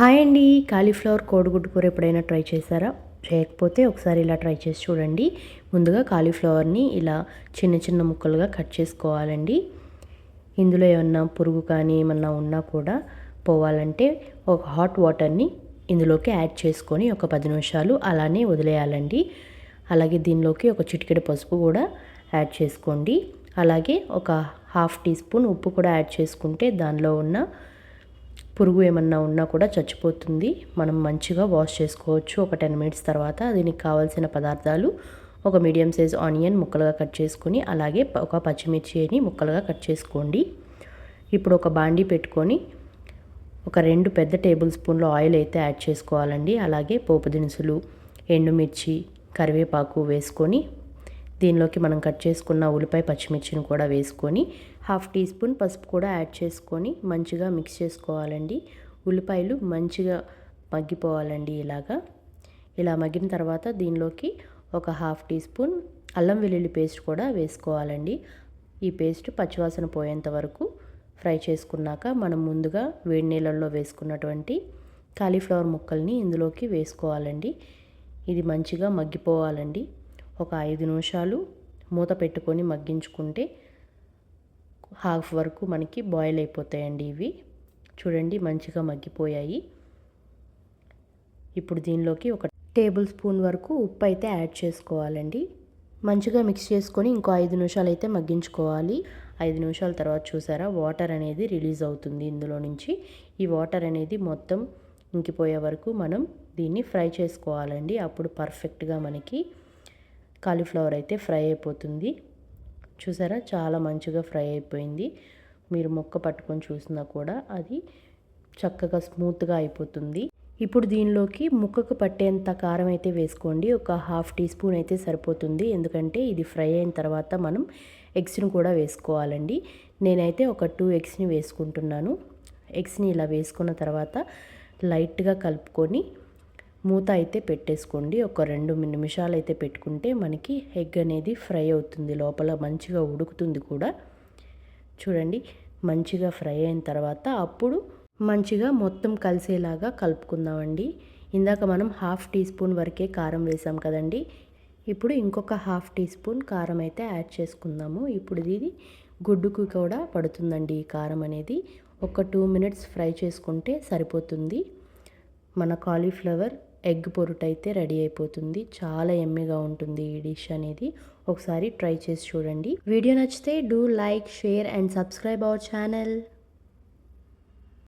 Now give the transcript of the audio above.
Hi అండి. Cauliflower కోడిగుడ్డు కూర ఎప్పుడైనా ట్రై చేశారా? చేయకపోతే ఒకసారి ఇలా ట్రై చేసి చూడండి. ముందుగా కాలీఫ్లవర్ని ఇలా చిన్న చిన్న ముక్కలుగా కట్ చేసుకోవాలండి. ఇందులో ఏమన్నా పురుగు కానీ ఏమన్నా ఉన్నా కూడా పోవాలంటే ఒక హాట్ వాటర్ని ఇందులోకి యాడ్ చేసుకొని ఒక పది నిమిషాలు అలానే వదిలేయాలండి. అలాగే దీనిలోకి ఒక చిటికెడు పసుపు కూడా యాడ్ చేసుకోండి. అలాగే ఒక హాఫ్ టీ స్పూన్ ఉప్పు కూడా యాడ్ చేసుకుంటే దానిలో ఉన్న పురుగు ఏమన్నా ఉన్నా కూడా చచ్చిపోతుంది. మనం మంచిగా వాష్ చేసుకోవచ్చు. ఒక టెన్ మినిట్స్ తర్వాత దీనికి కావాల్సిన పదార్థాలు ఒక మీడియం సైజ్ ఆనియన్ ముక్కలుగా కట్ చేసుకొని అలాగే ఒక పచ్చిమిర్చిని ముక్కలుగా కట్ చేసుకోండి. ఇప్పుడు ఒక బాండీ పెట్టుకొని ఒక రెండు పెద్ద టేబుల్ స్పూన్లు ఆయిల్ అయితే యాడ్ చేసుకోవాలండి. అలాగే పోపు దినుసులు ఎండుమిర్చి కరివేపాకు వేసుకొని దీనిలోకి మనం కట్ చేసుకున్న ఉల్లిపాయ పచ్చిమిర్చిని కూడా వేసుకొని హాఫ్ టీ స్పూన్ పసుపు కూడా యాడ్ చేసుకొని మంచిగా మిక్స్ చేసుకోవాలండి. ఉల్లిపాయలు మంచిగా మగ్గిపోవాలండి ఇలాగా. ఇలా మగ్గిన తర్వాత దీనిలోకి ఒక హాఫ్ టీ స్పూన్ అల్లం వెల్లుల్లి పేస్ట్ కూడా వేసుకోవాలండి. ఈ పేస్ట్ పచ్చివాసన పోయేంత వరకు ఫ్రై చేసుకున్నాక మనం ముందుగా వేడి నీళ్ళల్లో వేసుకున్నటువంటి కాలీఫ్లవర్ ముక్కల్ని ఇందులోకి వేసుకోవాలండి. ఇది మంచిగా మగ్గిపోవాలండి. ఒక ఐదు నిమిషాలు మూత పెట్టుకొని మగ్గించుకుంటే హాఫ్ వరకు మనకి బాయిల్ అయిపోతాయండి ఇవి. చూడండి మంచిగా మగ్గిపోయాయి. ఇప్పుడు దీనిలోకి ఒక టేబుల్ స్పూన్ వరకు ఉప్పు అయితే యాడ్ చేసుకోవాలండి. మంచిగా మిక్స్ చేసుకొని ఇంకో ఐదు నిమిషాలు అయితే మగ్గించుకోవాలి. ఐదు నిమిషాల తర్వాత చూసారా వాటర్ అనేది రిలీజ్ అవుతుంది ఇందులో నుంచి. ఈ వాటర్ అనేది మొత్తం ఇంకిపోయే వరకు మనం దీన్ని ఫ్రై చేసుకోవాలండి. అప్పుడు పర్ఫెక్ట్గా మనకి కాలీఫ్లవర్ అయితే ఫ్రై అయిపోతుంది. చూసారా? చాలా మంచిగా ఫ్రై అయిపోయింది. మీరు మొక్క పట్టుకొని చూసినా కూడా అది చక్కగా స్మూత్గా అయిపోతుంది. ఇప్పుడు దీనిలోకి ముక్కకు పట్టేంత కారం అయితే వేసుకోండి. ఒక హాఫ్ టీ స్పూన్ అయితే సరిపోతుంది. ఎందుకంటే ఇది ఫ్రై అయిన తర్వాత మనం ఎగ్స్ని కూడా వేసుకోవాలండి. నేనైతే ఒక టూ ఎగ్స్ని వేసుకుంటున్నాను. ఎగ్స్ని ఇలా వేసుకున్న తర్వాత లైట్గా కలుపుకొని మూత అయితే పెట్టేసుకోండి. ఒక రెండు నిమిషాలు అయితే పెట్టుకుంటే మనకి ఎగ్ అనేది ఫ్రై అవుతుంది. లోపల మంచిగా ఉడుకుతుంది కూడా. చూడండి మంచిగా ఫ్రై అయిన తర్వాత అప్పుడు మంచిగా మొత్తం కలిసేలాగా కలుపుకుందామండి. ఇందాక మనం హాఫ్ టీ స్పూన్ వరకే కారం వేసాం కదండి. ఇప్పుడు ఇంకొక హాఫ్ టీ స్పూన్ కారం అయితే యాడ్ చేసుకుందాము. ఇప్పుడు ఇది గుడ్డుకు కూడా పడుతుందండి ఈ కారం అనేది. ఒక టూ మినిట్స్ ఫ్రై చేసుకుంటే సరిపోతుంది. మన కాలీఫ్లవర్ ఎగ్ పొరుటు అయితే రెడీ అయిపోతుంది. చాలా ఎమ్మెగా ఉంటుంది ఈ డిష్ అనేది. ఒకసారి ట్రై చేసి చూడండి. వీడియో నచ్చితే do like share and subscribe our channel.